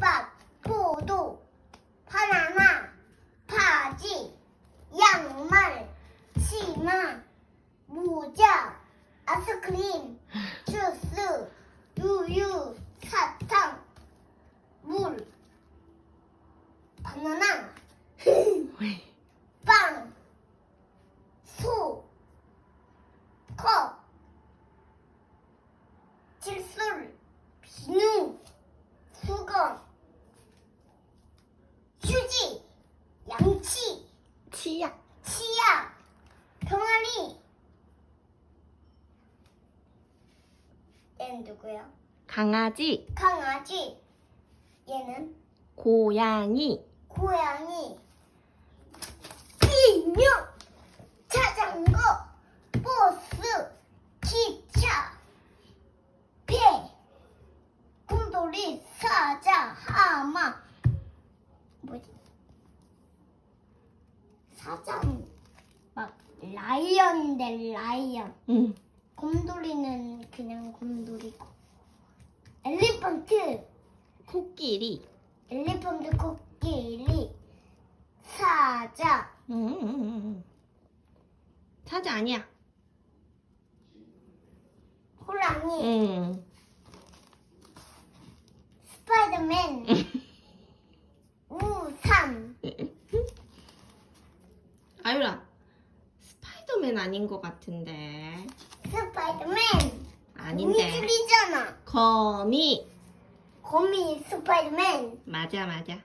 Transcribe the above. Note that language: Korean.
수박, 포도, 바나나, 바지, 양말, 치마, 모자, 아이스크림, 주스, 우유, 사탕, 물, 바나나. 치약. 치약. 병아리. 얘는 누구야? 강아지, 강아지. 얘는 고양이, 고양이. 인형. 자전거. 버스. 기차. 배. 곰돌이. 사자. 하마. 뭐지? 사자는 막 라이언인데 라이언. 응. 곰돌이는 그냥 곰돌이고. 엘리펀트, 코끼리, 엘리펀트 코끼리, 사자, 응, 응, 응, 응. 사자 아니야. 호랑이, 응. 스파이더맨, 우산, 아유라, 스파이더맨 아닌 것 같은데. 스파이더맨. 아닌데. 우리들이잖아. 거미. 거미 스파이더맨. 맞아, 맞아.